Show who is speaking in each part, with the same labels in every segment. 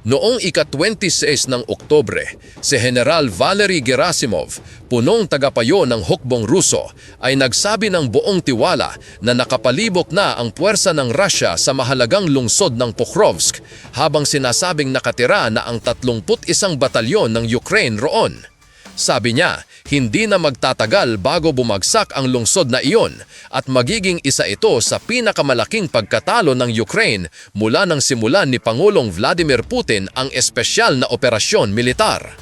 Speaker 1: Noong ika-26 ng Oktobre, si General Valery Gerasimov, punong tagapayo ng hukbong Ruso, ay nagsabi ng buong tiwala na nakapalibok na ang puwersa ng Russia sa mahalagang lungsod ng Pokrovsk habang sinasabing nakatira na ang 31 batalyon ng Ukraine roon. Sabi niya, hindi na magtatagal bago bumagsak ang lungsod na iyon at magiging isa ito sa pinakamalaking pagkatalo ng Ukraine mula nang simulan ni Pangulong Vladimir Putin ang espesyal na operasyon militar.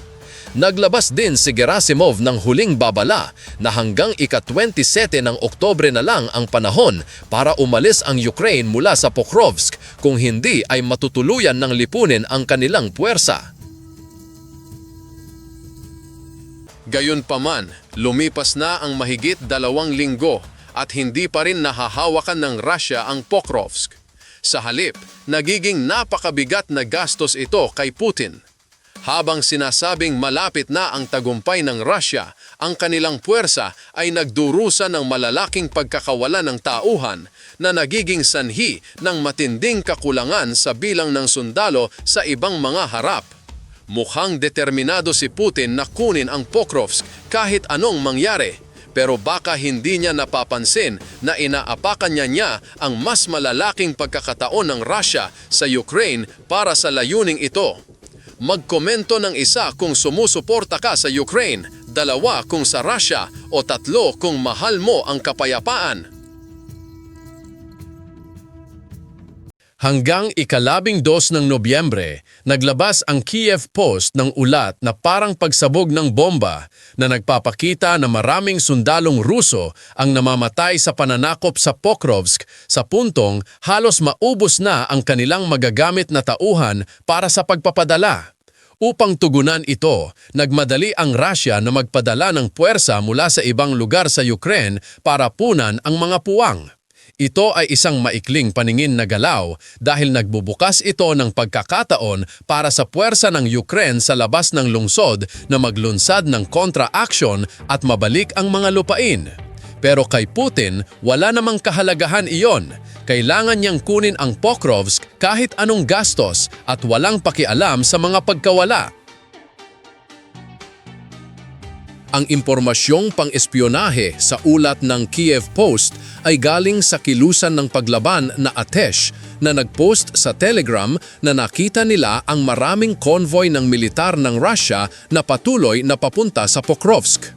Speaker 1: Naglabas din si Gerasimov ng huling babala na hanggang ika-27 ng Oktobre na lang ang panahon para umalis ang Ukraine mula sa Pokrovsk kung hindi ay matutuluyan ng lipunin ang kanilang puwersa. Gayunpaman, lumipas na ang mahigit dalawang linggo at hindi pa rin nahahawakan ng Russia ang Pokrovsk. Sa halip, nagiging napakabigat na gastos ito kay Putin. Habang sinasabing malapit na ang tagumpay ng Russia, ang kanilang puwersa ay nagdurusa ng malalaking pagkakawala ng tauhan na nagiging sanhi ng matinding kakulangan sa bilang ng sundalo sa ibang mga harap. Mukhang determinado si Putin na kunin ang Pokrovsk kahit anong mangyari. Pero baka hindi niya napapansin na inaapakan niya niya ang mas malalaking pagkakataon ng Russia sa Ukraine para sa layuning ito. Magkomento ng isa kung sumusuporta ka sa Ukraine, dalawa kung sa Russia o tatlo kung mahal mo ang kapayapaan. Hanggang ikalabing dos ng Nobyembre, naglabas ang Kiev Post ng ulat na parang pagsabog ng bomba na nagpapakita na maraming sundalong Ruso ang namamatay sa pananakop sa Pokrovsk sa puntong halos maubos na ang kanilang magagamit na tauhan para sa pagpapadala. Upang tugunan ito, nagmadali ang Russia na magpadala ng puwersa mula sa ibang lugar sa Ukraine para punan ang mga puwang. Ito ay isang maikling paningin na galaw dahil nagbubukas ito ng pagkakataon para sa puwersa ng Ukraine sa labas ng lungsod na maglunsad ng kontra-action at mabalik ang mga lupain. Pero kay Putin, wala namang kahalagahan iyon. Kailangan niyang kunin ang Pokrovsk kahit anong gastos at walang pakialam sa mga pagkawala. Ang impormasyong pang-espionahe sa ulat ng Kiev Post ay galing sa kilusan ng paglaban na Atesh na nagpost sa Telegram na nakita nila ang maraming konvoy ng militar ng Russia na patuloy na papunta sa Pokrovsk.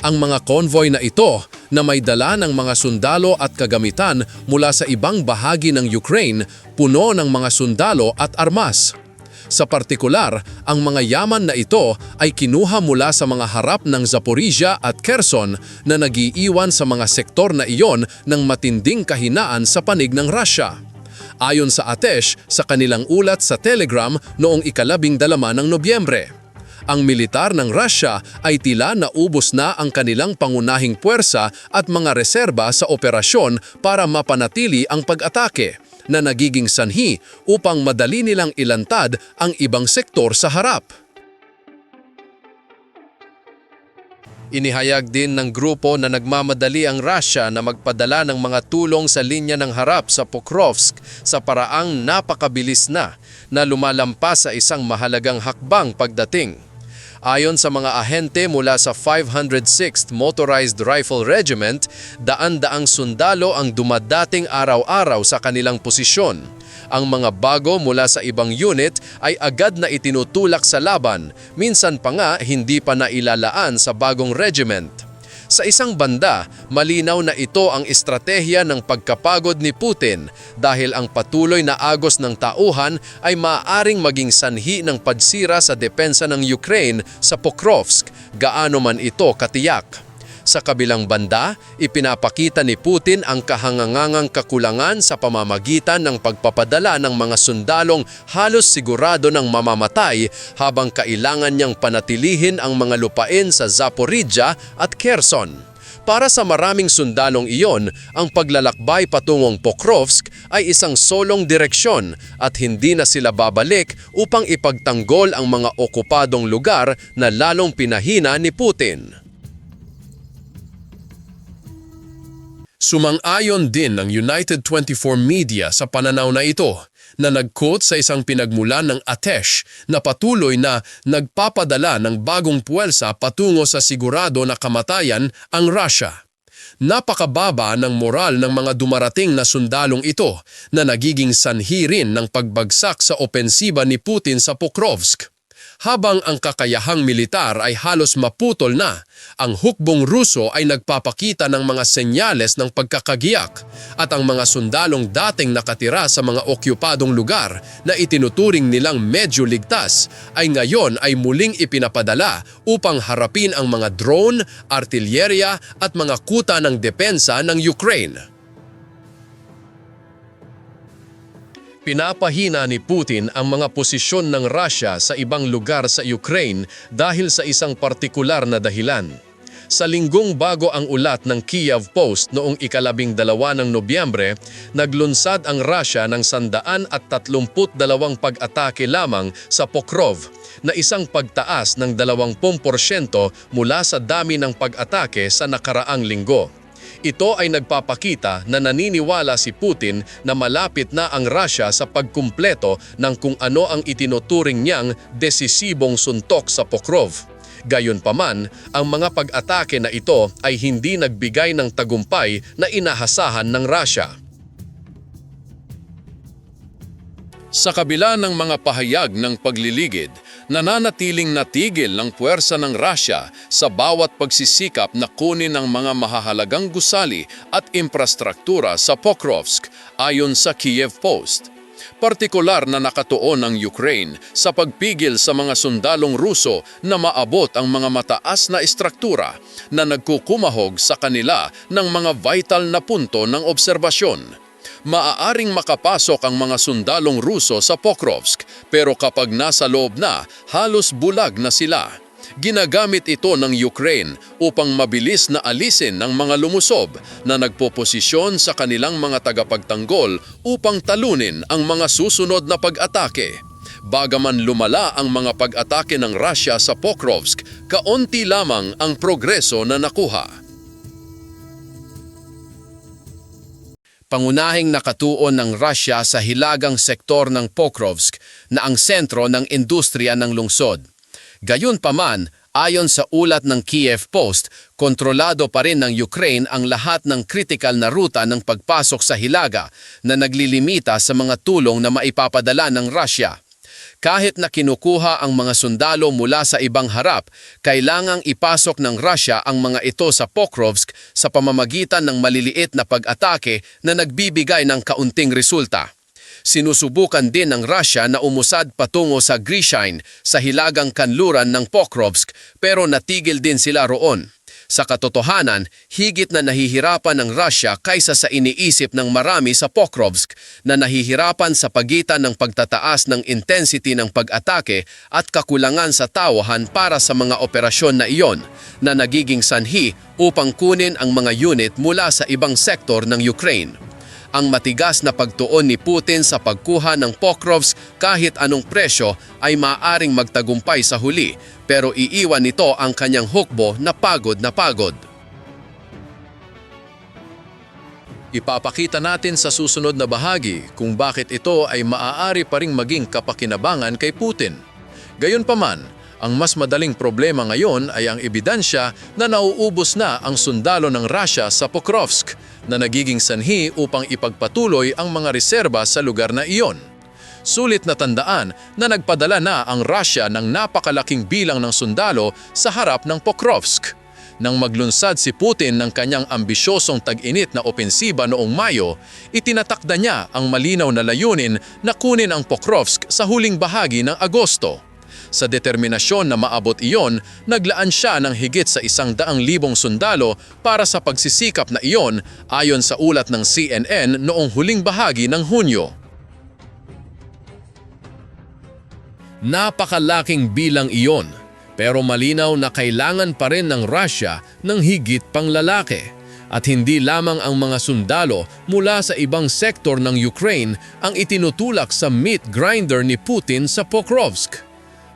Speaker 1: Ang mga konvoy na ito na may dala ng mga sundalo at kagamitan mula sa ibang bahagi ng Ukraine puno ng mga sundalo at armas. Sa partikular, ang mga yaman na ito ay kinuha mula sa mga harap ng Zaporizhia at Kherson na nagiiwan sa mga sektor na iyon ng matinding kahinaan sa panig ng Russia. Ayon sa Atesh sa kanilang ulat sa Telegram noong ikalabing dalama ng Nobyembre. Ang militar ng Russia ay tila naubos na ang kanilang pangunahing puwersa at mga reserba sa operasyon para mapanatili ang pag-atake na nagiging sanhi upang madali nilang ilantad ang ibang sektor sa harap. Inihayag din ng grupo na nagmamadali ang Russia na magpadala ng mga tulong sa linya ng harap sa Pokrovsk sa paraang napakabilis na na lumalampas sa isang mahalagang hakbang pagdating. Ayon sa mga ahente mula sa 506th Motorized Rifle Regiment, daan-daang sundalo ang dumadating araw-araw sa kanilang posisyon. Ang mga bago mula sa ibang unit ay agad na itinutulak sa laban, minsan pa nga hindi pa nailalaan sa bagong regiment. Sa isang banda, malinaw na ito ang estratehiya ng pagkapagod ni Putin dahil ang patuloy na agos ng tauhan ay maaaring maging sanhi ng pagsira sa depensa ng Ukraine sa Pokrovsk, gaano man ito katiyak. Sa kabilang banda, ipinapakita ni Putin ang kahangangangang kakulangan sa pamamagitan ng pagpapadala ng mga sundalong halos sigurado ng mamamatay habang kailangan niyang panatilihin ang mga lupain sa Zaporizhia at Kherson. Para sa maraming sundalong iyon, ang paglalakbay patungong Pokrovsk ay isang solong direksyon at hindi na sila babalik upang ipagtanggol ang mga okupadong lugar na lalong pinahina ni Putin. Sumang-ayon din ng United 24 Media sa pananaw na ito.
Speaker 2: na nag-quote sa isang pinagmulan ng Atesh na patuloy na nagpapadala ng bagong puwersa patungo sa sigurado na kamatayan ang Russia. Napakababa ng moral ng mga dumarating na sundalong ito na nagiging sanhi rin ng pagbagsak sa opensiba ni Putin sa Pokrovsk. Habang ang kakayahang militar ay halos maputol na, ang hukbong Ruso ay nagpapakita ng mga senyales ng pagkakagiyak at ang mga sundalong dating nakatira sa mga okupadong lugar na itinuturing nilang medyo ligtas ay ngayon ay muling ipinapadala upang harapin ang mga drone, artilyerya at mga kuta ng depensa ng Ukraine.
Speaker 1: Pinapahina ni Putin ang mga posisyon ng Russia sa ibang lugar sa Ukraine dahil sa isang partikular na dahilan. Sa linggong bago ang ulat ng Kiev Post noong ikalabing dalawa ng Nobyembre, naglunsad ang Russia ng sandaan at tatlumput dalawang pag-atake lamang sa Pokrov na isang pagtaas ng 20% mula sa dami ng pag-atake sa nakaraang linggo. Ito ay nagpapakita na naniniwala si Putin na malapit na ang Russia sa pagkumpleto ng kung ano ang itinuturing niyang desisibong suntok sa Pokrov. Gayunpaman, ang mga pag-atake na ito ay hindi nagbigay ng tagumpay na inahasahan ng Russia. Sa kabila ng mga pahayag ng pagliligid, nananatiling natigil ng puwersa ng Russia sa bawat pagsisikap na kunin ang mga mahahalagang gusali at infrastruktura sa Pokrovsk ayon sa Kiev Post. Partikular na nakatuon ang Ukraine sa pagpigil sa mga sundalong Ruso na maabot ang mga mataas na istruktura na nagkukumahog sa kanila ng mga vital na punto ng obserbasyon maaaring makapasok ang mga sundalong Ruso sa Pokrovsk pero kapag nasa loob na, halos bulag na sila. Ginagamit ito ng Ukraine upang mabilis na alisin ng mga lumusob na nagpoposisyon sa kanilang mga tagapagtanggol upang talunin ang mga susunod na pag-atake. Bagaman lumala ang mga pag-atake ng Russia sa Pokrovsk, kaunti lamang ang progreso na nakuha. Pangunahing nakatuon ng Russia sa hilagang sektor ng Pokrovsk na ang sentro ng industriya ng lungsod. Gayunpaman, ayon sa ulat ng Kiev Post, kontrolado pa rin ng Ukraine ang lahat ng kritikal na ruta ng pagpasok sa hilaga na naglilimita sa mga tulong na maipapadala ng Russia. Kahit na kinukuha ang mga sundalo mula sa ibang harap, kailangang ipasok ng Russia ang mga ito sa Pokrovsk sa pamamagitan ng maliliit na pag-atake na nagbibigay ng kaunting resulta. Sinusubukan din ng Russia na umusad patungo sa Grishine sa hilagang kanluran ng Pokrovsk pero natigil din sila roon. Sa katotohanan, higit na nahihirapan ng Russia kaysa sa iniisip ng marami sa Pokrovsk na nahihirapan sa pagitan ng pagtataas ng intensity ng pag-atake at kakulangan sa tawahan para sa mga operasyon na iyon na nagiging sanhi upang kunin ang mga unit mula sa ibang sektor ng Ukraine ang matigas na pagtuon ni Putin sa pagkuha ng Pokrovsk kahit anong presyo ay maaring magtagumpay sa huli pero iiwan nito ang kanyang hukbo na pagod na pagod. Ipapakita natin sa susunod na bahagi kung bakit ito ay maaari pa ring maging kapakinabangan kay Putin. Gayunpaman, ang mas madaling problema ngayon ay ang ebidensya na nauubos na ang sundalo ng Russia sa Pokrovsk na nagiging sanhi upang ipagpatuloy ang mga reserba sa lugar na iyon. Sulit na tandaan na nagpadala na ang Russia ng napakalaking bilang ng sundalo sa harap ng Pokrovsk. Nang maglunsad si Putin ng kanyang ambisyosong tag-init na opensiba noong Mayo, itinatakda niya ang malinaw na layunin na kunin ang Pokrovsk sa huling bahagi ng Agosto. Sa determinasyon na maabot iyon, naglaan siya ng higit sa isang daang libong sundalo para sa pagsisikap na iyon ayon sa ulat ng CNN noong huling bahagi ng Hunyo. Napakalaking bilang iyon, pero malinaw na kailangan pa rin ng Russia ng higit pang lalaki at hindi lamang ang mga sundalo mula sa ibang sektor ng Ukraine ang itinutulak sa meat grinder ni Putin sa Pokrovsk.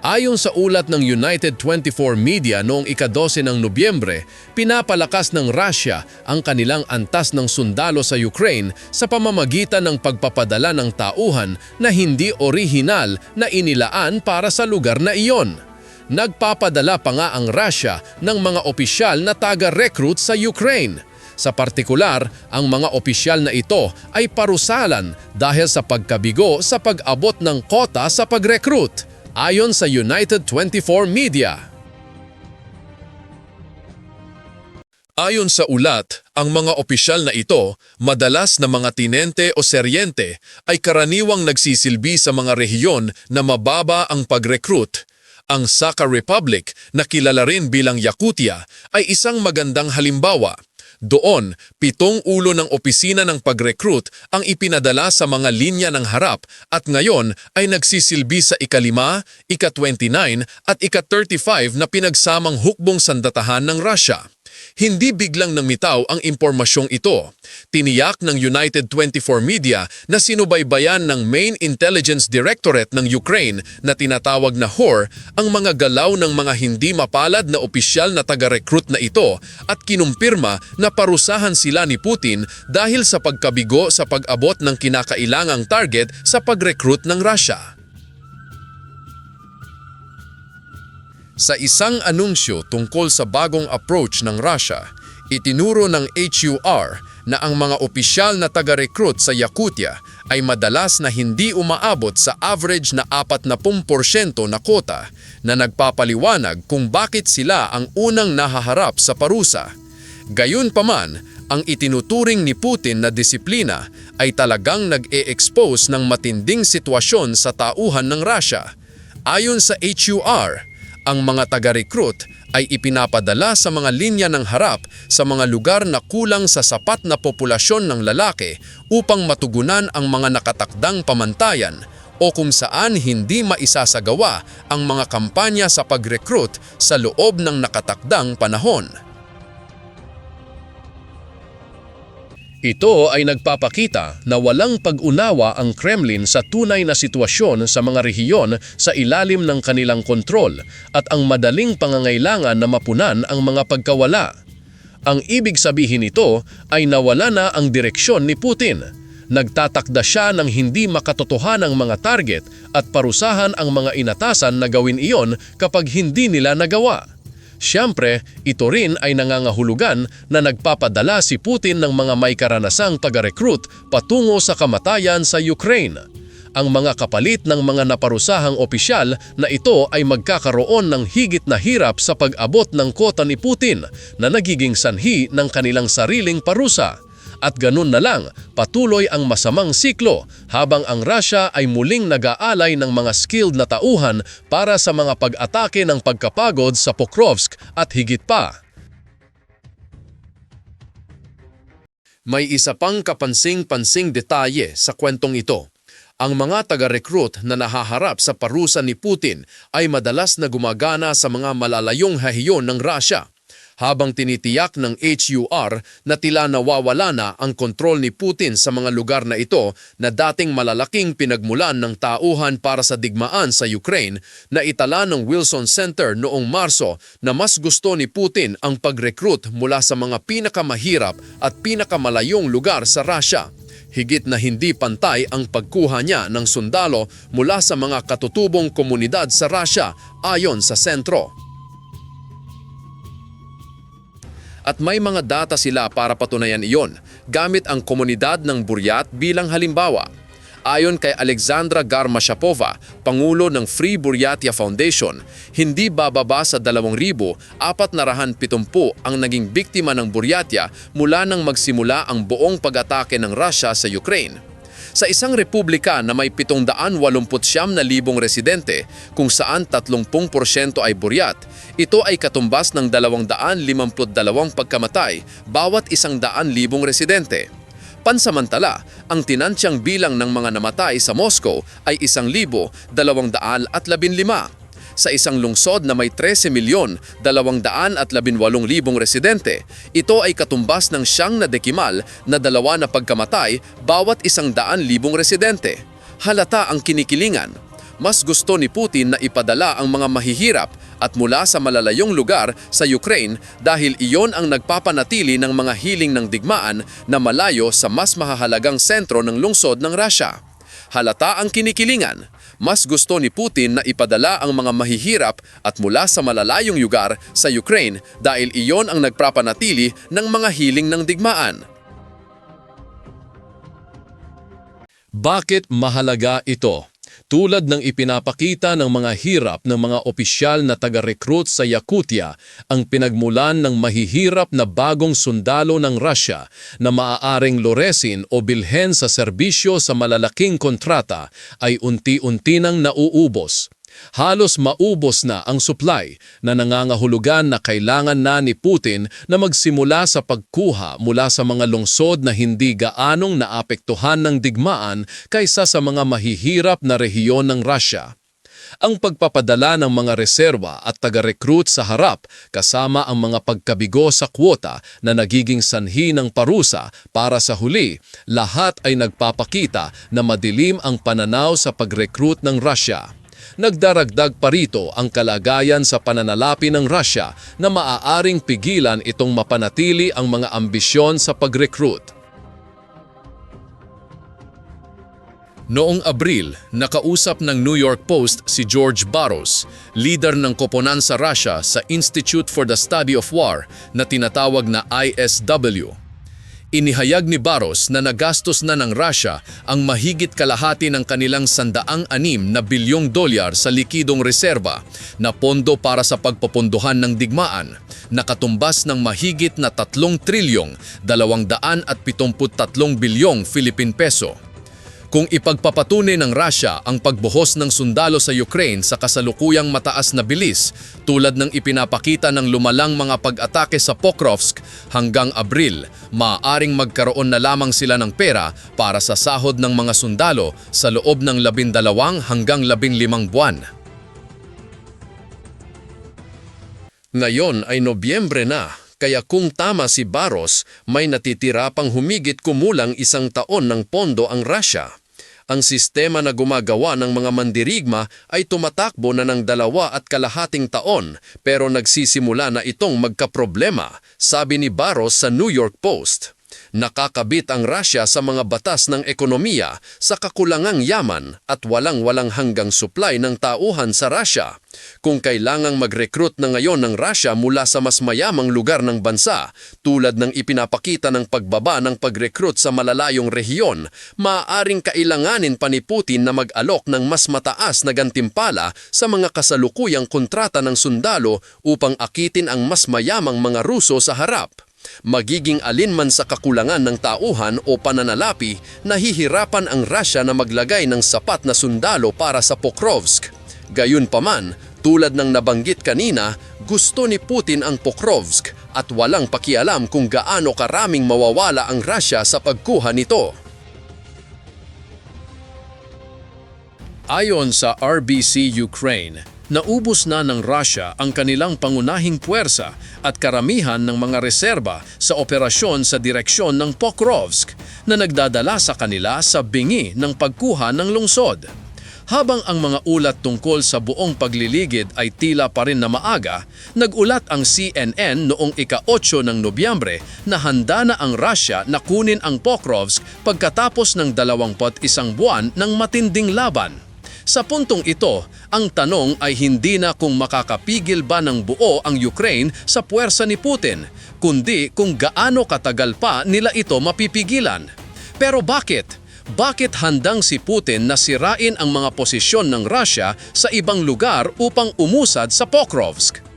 Speaker 1: Ayon sa ulat ng United 24 Media noong ika-12 ng Nobyembre, pinapalakas ng Russia ang kanilang antas ng sundalo sa Ukraine sa pamamagitan ng pagpapadala ng tauhan na hindi orihinal na inilaan para sa lugar na iyon. Nagpapadala pa nga ang Russia ng mga opisyal na taga-recruit sa Ukraine. Sa partikular, ang mga opisyal na ito ay parusalan dahil sa pagkabigo sa pag-abot ng kota sa pag-recruit, ayon sa United 24 Media.
Speaker 2: Ayon sa ulat, ang mga opisyal na ito, madalas na mga tinente o seryente, ay karaniwang nagsisilbi sa mga rehiyon na mababa ang pag-recruit. Ang Sakha Republic, na kilala rin bilang Yakutia, ay isang magandang halimbawa. Doon, pitong ulo ng opisina ng pag-recruit ang ipinadala sa mga linya ng harap at ngayon ay nagsisilbi sa ikalima, ika-29 at ika-35 na pinagsamang hukbong sandatahan ng Russia. Hindi biglang namitaw ang impormasyong ito. Tiniyak ng United 24 Media na sinubaybayan ng Main Intelligence Directorate ng Ukraine na tinatawag na HOR ang mga galaw ng mga hindi mapalad na opisyal na taga-recruit na ito at kinumpirma na parusahan sila ni Putin dahil sa pagkabigo sa pag-abot ng kinakailangang target sa pag-recruit ng Russia.
Speaker 1: Sa isang anunsyo tungkol sa bagong approach ng Russia, itinuro ng HUR na ang mga opisyal na taga-recruit sa Yakutia ay madalas na hindi umaabot sa average na 40% na kota na nagpapaliwanag kung bakit sila ang unang nahaharap sa parusa. Gayunpaman, ang itinuturing ni Putin na disiplina ay talagang nag-e-expose ng matinding sitwasyon sa tauhan ng Russia. Ayon sa HUR, ang mga taga-recruit ay ipinapadala sa mga linya ng harap sa mga lugar na kulang sa sapat na populasyon ng lalaki upang matugunan ang mga nakatakdang pamantayan o kung saan hindi maisasagawa ang mga kampanya sa pag-recruit sa loob ng nakatakdang panahon. Ito ay nagpapakita na walang pag-unawa ang Kremlin sa tunay na sitwasyon sa mga rehiyon sa ilalim ng kanilang kontrol at ang madaling pangangailangan na mapunan ang mga pagkawala. Ang ibig sabihin nito ay nawala na ang direksyon ni Putin. Nagtatakda siya ng hindi makatotohanang mga target at parusahan ang mga inatasan na gawin iyon kapag hindi nila nagawa. Siyempre, ito rin ay nangangahulugan na nagpapadala si Putin ng mga may karanasang taga-recruit patungo sa kamatayan sa Ukraine. Ang mga kapalit ng mga naparusahang opisyal na ito ay magkakaroon ng higit na hirap sa pag-abot ng kota ni Putin na nagiging sanhi ng kanilang sariling parusa. At ganun na lang, patuloy ang masamang siklo habang ang Russia ay muling nag-aalay ng mga skilled na tauhan para sa mga pag-atake ng pagkapagod sa Pokrovsk at higit pa. May isa pang kapansing-pansing detalye sa kwentong ito. Ang mga taga-recruit na nahaharap sa parusa ni Putin ay madalas na gumagana sa mga malalayong hahiyon ng Russia habang tinitiyak ng HUR na tila nawawala na ang kontrol ni Putin sa mga lugar na ito na dating malalaking pinagmulan ng tauhan para sa digmaan sa Ukraine na itala ng Wilson Center noong Marso na mas gusto ni Putin ang pag-recruit mula sa mga pinakamahirap at pinakamalayong lugar sa Russia. Higit na hindi pantay ang pagkuha niya ng sundalo mula sa mga katutubong komunidad sa Russia ayon sa sentro. At may mga data sila para patunayan iyon gamit ang komunidad ng Buryat bilang halimbawa. Ayon kay Alexandra Garmashapova, Pangulo ng Free Buryatia Foundation, hindi bababa sa 2,470 ang naging biktima ng Buryatia mula nang magsimula ang buong pag-atake ng Russia sa Ukraine sa isang republika na may 789 na libong residente kung saan 30% ay buryat. Ito ay katumbas ng 252 pagkamatay bawat isang daan libong residente. Pansamantala, ang tinansyang bilang ng mga namatay sa Moscow ay 1,215 sa isang lungsod na may 13 milyon 218 libong residente. Ito ay katumbas ng siyang na dekimal na dalawa na pagkamatay bawat isang daan libong residente. Halata ang kinikilingan. Mas gusto ni Putin na ipadala ang mga mahihirap at mula sa malalayong lugar sa Ukraine dahil iyon ang nagpapanatili ng mga hiling ng digmaan na malayo sa mas mahahalagang sentro ng lungsod ng Russia. Halata ang kinikilingan. Mas gusto ni Putin na ipadala ang mga mahihirap at mula sa malalayong lugar sa Ukraine dahil iyon ang nagpapanatili ng mga hiling ng digmaan. Bakit mahalaga ito? Tulad ng ipinapakita ng mga hirap ng mga opisyal na taga-recruit sa Yakutia, ang pinagmulan ng mahihirap na bagong sundalo ng Russia na maaaring loresin o bilhen sa serbisyo sa malalaking kontrata ay unti-unti nang nauubos. Halos maubos na ang supply na nangangahulugan na kailangan na ni Putin na magsimula sa pagkuha mula sa mga lungsod na hindi gaanong naapektuhan ng digmaan kaysa sa mga mahihirap na rehiyon ng Russia. Ang pagpapadala ng mga reserwa at taga-recruit sa harap kasama ang mga pagkabigo sa kwota na nagiging sanhi ng parusa para sa huli, lahat ay nagpapakita na madilim ang pananaw sa pag-recruit ng Russia. Nagdaragdag pa rito ang kalagayan sa pananalapi ng Russia na maaaring pigilan itong mapanatili ang mga ambisyon sa pag-recruit. Noong Abril, nakausap ng New York Post si George Barros, leader ng koponan sa Russia sa Institute for the Study of War na tinatawag na ISW. Inihayag ni Barros na nagastos na ng Russia ang mahigit kalahati ng kanilang sandaang anim na bilyong dolyar sa likidong reserba na pondo para sa pagpapondohan ng digmaan, nakatumbas ng mahigit na 3 trilyong 273 bilyong Philippine peso. Kung ipagpapatunay ng Russia ang pagbuhos ng sundalo sa Ukraine sa kasalukuyang mataas na bilis tulad ng ipinapakita ng lumalang mga pag-atake sa Pokrovsk hanggang Abril, maaaring magkaroon na lamang sila ng pera para sa sahod ng mga sundalo sa loob ng 12 hanggang 15 buwan. Ngayon ay Nobyembre na, kaya kung tama si Barros, may natitira pang humigit kumulang isang taon ng pondo ang Russia. Ang sistema na gumagawa ng mga mandirigma ay tumatakbo na ng dalawa at kalahating taon pero nagsisimula na itong magkaproblema, sabi ni Barros sa New York Post. Nakakabit ang Russia sa mga batas ng ekonomiya sa kakulangang yaman at walang-walang hanggang supply ng tauhan sa Russia. Kung kailangang mag-recruit na ngayon ng Russia mula sa mas mayamang lugar ng bansa, tulad ng ipinapakita ng pagbaba ng pag-recruit sa malalayong rehiyon, maaaring kailanganin pa ni Putin na mag-alok ng mas mataas na gantimpala sa mga kasalukuyang kontrata ng sundalo upang akitin ang mas mayamang mga Ruso sa harap magiging alinman sa kakulangan ng tauhan o pananalapi, nahihirapan ang Russia na maglagay ng sapat na sundalo para sa Pokrovsk. Gayunpaman, tulad ng nabanggit kanina, gusto ni Putin ang Pokrovsk at walang pakialam kung gaano karaming mawawala ang Russia sa pagkuha nito. Ayon sa RBC Ukraine, naubos na ng Russia ang kanilang pangunahing puwersa at karamihan ng mga reserba sa operasyon sa direksyon ng Pokrovsk na nagdadala sa kanila sa bingi ng pagkuha ng lungsod. Habang ang mga ulat tungkol sa buong pagliligid ay tila pa rin na maaga, nagulat ang CNN noong ika-8 ng Nobyembre na handa na ang Russia na kunin ang Pokrovsk pagkatapos ng 21 buwan ng matinding laban. Sa puntong ito, ang tanong ay hindi na kung makakapigil ba ng buo ang Ukraine sa puwersa ni Putin, kundi kung gaano katagal pa nila ito mapipigilan. Pero bakit? Bakit handang si Putin na sirain ang mga posisyon ng Russia sa ibang lugar upang umusad sa Pokrovsk?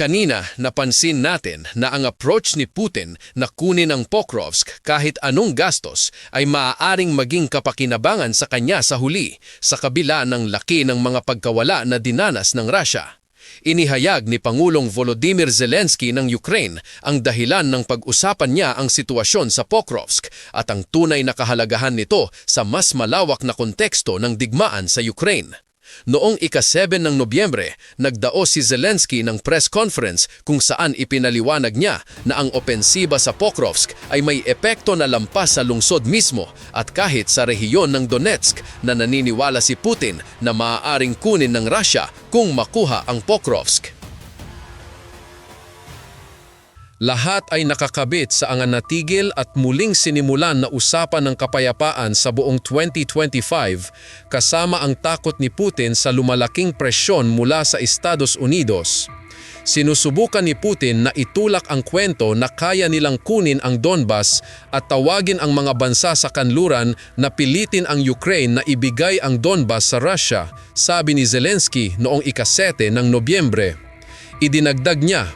Speaker 1: Kanina, napansin natin na ang approach ni Putin na kunin ang Pokrovsk kahit anong gastos ay maaaring maging kapakinabangan sa kanya sa huli sa kabila ng laki ng mga pagkawala na dinanas ng Russia. Inihayag ni Pangulong Volodymyr Zelensky ng Ukraine ang dahilan ng pag-usapan niya ang sitwasyon sa Pokrovsk at ang tunay na kahalagahan nito sa mas malawak na konteksto ng digmaan sa Ukraine. Noong ika-7 ng Nobyembre, nagdao si Zelensky ng press conference kung saan ipinaliwanag niya na ang opensiba sa Pokrovsk ay may epekto na lampas sa lungsod mismo at kahit sa rehiyon ng Donetsk na naniniwala si Putin na maaaring kunin ng Russia kung makuha ang Pokrovsk. Lahat ay nakakabit sa angan natigil at muling sinimulan na usapan ng kapayapaan sa buong 2025 kasama ang takot ni Putin sa lumalaking presyon mula sa Estados Unidos. Sinusubukan ni Putin na itulak ang kwento na kaya nilang kunin ang Donbas at tawagin ang mga bansa sa kanluran na pilitin ang Ukraine na ibigay ang Donbas sa Russia, sabi ni Zelensky noong ikasete ng Nobyembre. Idinagdag niya,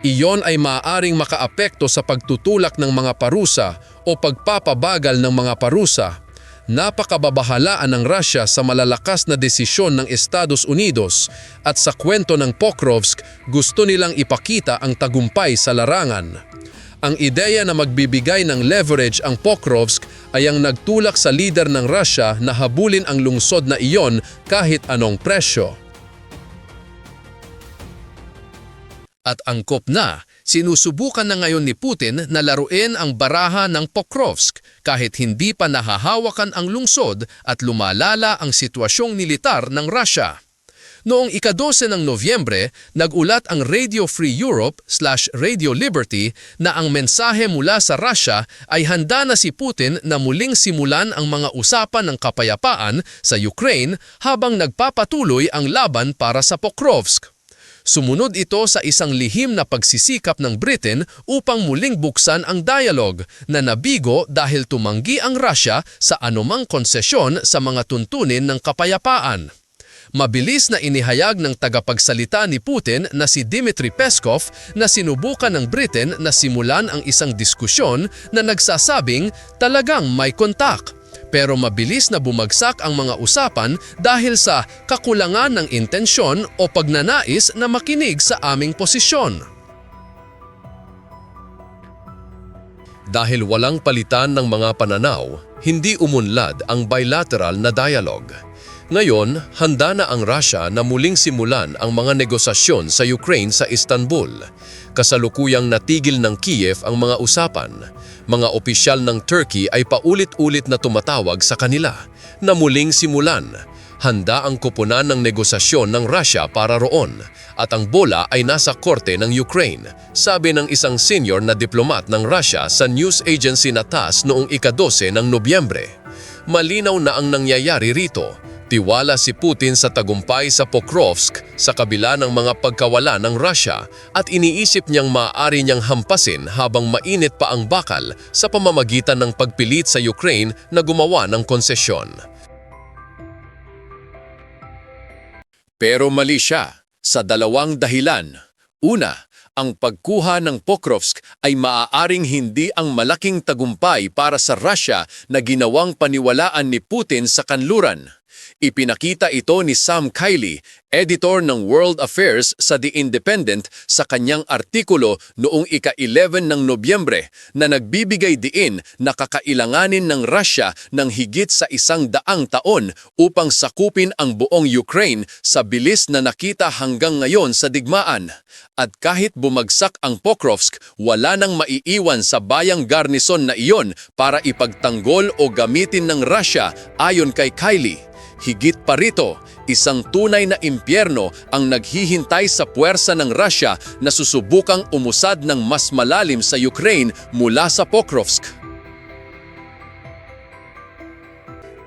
Speaker 1: iyon ay maaaring makaapekto sa pagtutulak ng mga parusa o pagpapabagal ng mga parusa. Napakababahalaan ng Russia sa malalakas na desisyon ng Estados Unidos at sa kwento ng Pokrovsk gusto nilang ipakita ang tagumpay sa larangan. Ang ideya na magbibigay ng leverage ang Pokrovsk ay ang nagtulak sa lider ng Russia na habulin ang lungsod na iyon kahit anong presyo. At angkop na, sinusubukan na ngayon ni Putin na laruin ang baraha ng Pokrovsk kahit hindi pa nahahawakan ang lungsod at lumalala ang sitwasyong militar ng Russia. Noong ika-12 ng Nobyembre, nagulat ang Radio Free Europe slash Radio Liberty na ang mensahe mula sa Russia ay handa na si Putin na muling simulan ang mga usapan ng kapayapaan sa Ukraine habang nagpapatuloy ang laban para sa Pokrovsk. Sumunod ito sa isang lihim na pagsisikap ng Britain upang muling buksan ang dialogue na nabigo dahil tumanggi ang Russia sa anumang konsesyon sa mga tuntunin ng kapayapaan. Mabilis na inihayag ng tagapagsalita ni Putin na si Dmitry Peskov na sinubukan ng Britain na simulan ang isang diskusyon na nagsasabing talagang may kontak. Pero mabilis na bumagsak ang mga usapan dahil sa kakulangan ng intensyon o pagnanais na makinig sa aming posisyon. Dahil walang palitan ng mga pananaw, hindi umunlad ang bilateral na dialogue. Ngayon, handa na ang Russia na muling simulan ang mga negosasyon sa Ukraine sa Istanbul. Kasalukuyang natigil ng Kiev ang mga usapan. Mga opisyal ng Turkey ay paulit-ulit na tumatawag sa kanila na muling simulan. Handa ang kupunan ng negosasyon ng Russia para roon at ang bola ay nasa korte ng Ukraine, sabi ng isang senior na diplomat ng Russia sa news agency na TASS noong ika-12 ng Nobyembre. Malinaw na ang nangyayari rito. Tiwala si Putin sa tagumpay sa Pokrovsk sa kabila ng mga pagkawala ng Russia at iniisip niyang maaari niyang hampasin habang mainit pa ang bakal sa pamamagitan ng pagpilit sa Ukraine na gumawa ng konsesyon. Pero mali siya sa dalawang dahilan. Una, ang pagkuha ng Pokrovsk ay maaaring hindi ang malaking tagumpay para sa Russia na ginawang paniwalaan ni Putin sa kanluran. Ipinakita ito ni Sam Kiley, editor ng World Affairs sa The Independent sa kanyang artikulo noong ika-11 ng Nobyembre na nagbibigay diin na kakailanganin ng Russia ng higit sa isang daang taon upang sakupin ang buong Ukraine sa bilis na nakita hanggang ngayon sa digmaan. At kahit bumagsak ang Pokrovsk, wala nang maiiwan sa bayang garnison na iyon para ipagtanggol o gamitin ng Russia ayon kay Kiley. Higit pa rito, isang tunay na impyerno ang naghihintay sa puwersa ng Russia na susubukang umusad ng mas malalim sa Ukraine mula sa Pokrovsk.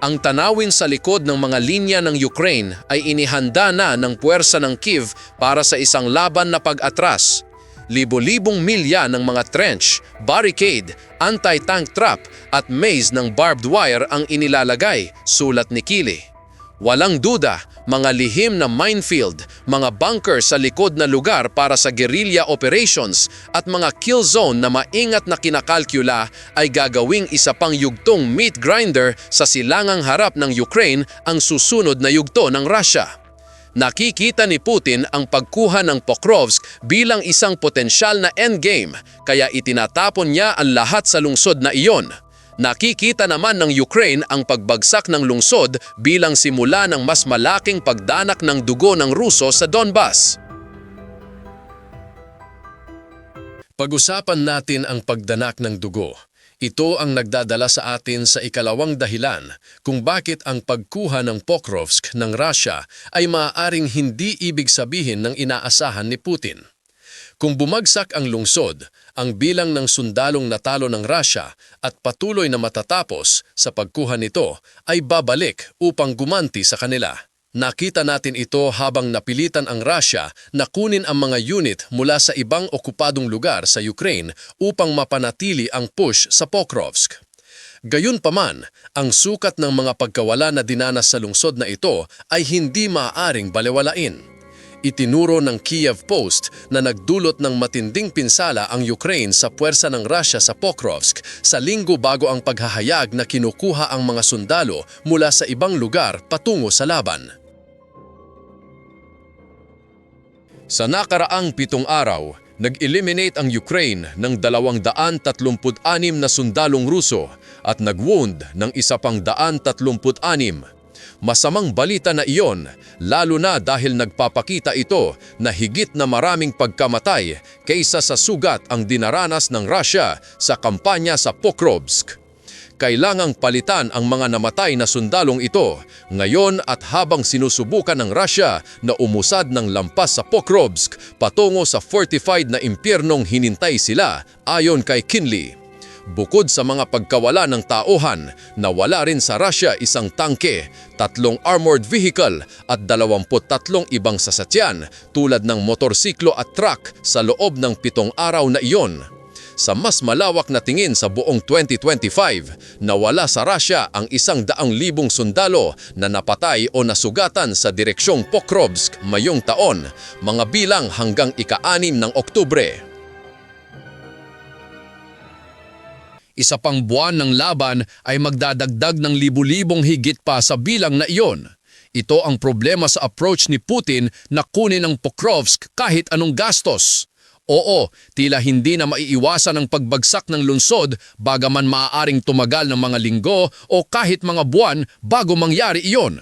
Speaker 1: Ang tanawin sa likod ng mga linya ng Ukraine ay inihanda na ng puwersa ng Kiev para sa isang laban na pag-atras. Libo-libong milya ng mga trench, barricade, anti-tank trap at maze ng barbed wire ang inilalagay, sulat ni Kili. Walang duda, mga lihim na minefield, mga bunker sa likod na lugar para sa guerrilla operations at mga kill zone na maingat na kinakalkula ay gagawing isa pang yugtong meat grinder sa silangang harap ng Ukraine ang susunod na yugto ng Russia. Nakikita ni Putin ang pagkuha ng Pokrovsk bilang isang potensyal na endgame kaya itinatapon niya ang lahat sa lungsod na iyon. Nakikita naman ng Ukraine ang pagbagsak ng lungsod bilang simula ng mas malaking pagdanak ng dugo ng Ruso sa Donbas. Pag-usapan natin ang pagdanak ng dugo. Ito ang nagdadala sa atin sa ikalawang dahilan kung bakit ang pagkuha ng Pokrovsk ng Russia ay maaaring hindi ibig sabihin ng inaasahan ni Putin. Kung bumagsak ang lungsod, ang bilang ng sundalong natalo ng Russia at patuloy na matatapos sa pagkuha nito ay babalik upang gumanti sa kanila. Nakita natin ito habang napilitan ang Russia na kunin ang mga unit mula sa ibang okupadong lugar sa Ukraine upang mapanatili ang push sa Pokrovsk. Gayunpaman, ang sukat ng mga pagkawala na dinanas sa lungsod na ito ay hindi maaaring balewalain. Itinuro ng Kiev Post na nagdulot ng matinding pinsala ang Ukraine sa puwersa ng Russia sa Pokrovsk sa linggo bago ang paghahayag na kinukuha ang mga sundalo mula sa ibang lugar patungo sa laban. Sa nakaraang pitong araw, nag-eliminate ang Ukraine ng 236 na sundalong Ruso at nag-wound ng isa pang 136. Masamang balita na iyon, lalo na dahil nagpapakita ito na higit na maraming pagkamatay kaysa sa sugat ang dinaranas ng Russia sa kampanya sa Pokrovsk. Kailangang palitan ang mga namatay na sundalong ito ngayon at habang sinusubukan ng Russia na umusad ng lampas sa Pokrovsk patungo sa fortified na impyernong hinintay sila ayon kay Kinley. Bukod sa mga pagkawala ng tauhan, nawala rin sa Russia isang tangke, tatlong armored vehicle at 23 ibang sasakyan tulad ng motorsiklo at truck sa loob ng pitong araw na iyon. Sa mas malawak na tingin sa buong 2025, nawala sa Russia ang isang daang libong sundalo na napatay o nasugatan sa direksyong Pokrovsk mayong taon, mga bilang hanggang ika-anim ng Oktubre. Isa pang buwan ng laban ay magdadagdag ng libu-libong higit pa sa bilang na iyon. Ito ang problema sa approach ni Putin na kunin ang Pokrovsk kahit anong gastos. Oo, tila hindi na maiiwasan ang pagbagsak ng lungsod bagaman maaaring tumagal ng mga linggo o kahit mga buwan bago mangyari iyon.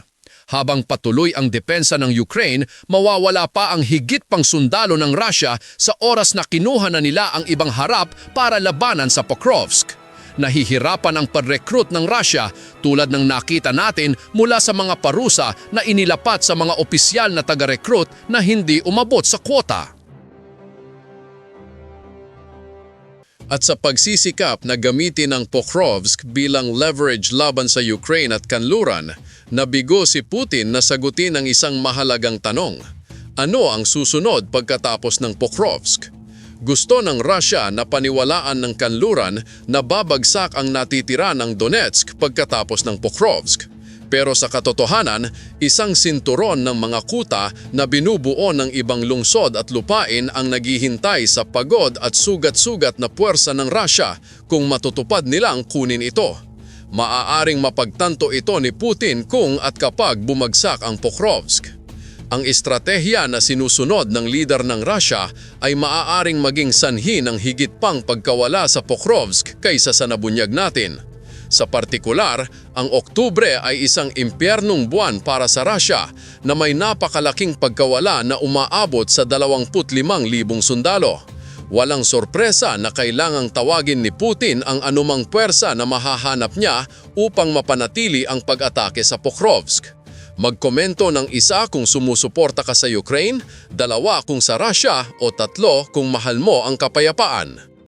Speaker 1: Habang patuloy ang depensa ng Ukraine, mawawala pa ang higit pang sundalo ng Russia sa oras na kinuha na nila ang ibang harap para labanan sa Pokrovsk. Nahihirapan ang pag-recruit ng Russia tulad ng nakita natin mula sa mga parusa na inilapat sa mga opisyal na taga-recruit na hindi umabot sa kwota. At sa pagsisikap na gamitin ang Pokrovsk bilang leverage laban sa Ukraine at Kanluran, nabigo si Putin na sagutin ang isang mahalagang tanong. Ano ang susunod pagkatapos ng Pokrovsk? Gusto ng Russia na paniwalaan ng Kanluran na babagsak ang natitira ng Donetsk pagkatapos ng Pokrovsk. Pero sa katotohanan, isang sinturon ng mga kuta na binubuo ng ibang lungsod at lupain ang naghihintay sa pagod at sugat-sugat na puwersa ng Russia kung matutupad nilang kunin ito. Maaaring mapagtanto ito ni Putin kung at kapag bumagsak ang Pokrovsk. Ang estratehiya na sinusunod ng lider ng Russia ay maaaring maging sanhi ng higit pang pagkawala sa Pokrovsk kaysa sa nabunyag natin. Sa partikular, ang Oktubre ay isang impyernong buwan para sa Russia na may napakalaking pagkawala na umaabot sa 25,000 sundalo. Walang sorpresa na kailangang tawagin ni Putin ang anumang puwersa na mahahanap niya upang mapanatili ang pag-atake sa Pokrovsk. Magkomento ng isa kung sumusuporta ka sa Ukraine, dalawa kung sa Russia o tatlo kung mahal mo ang kapayapaan.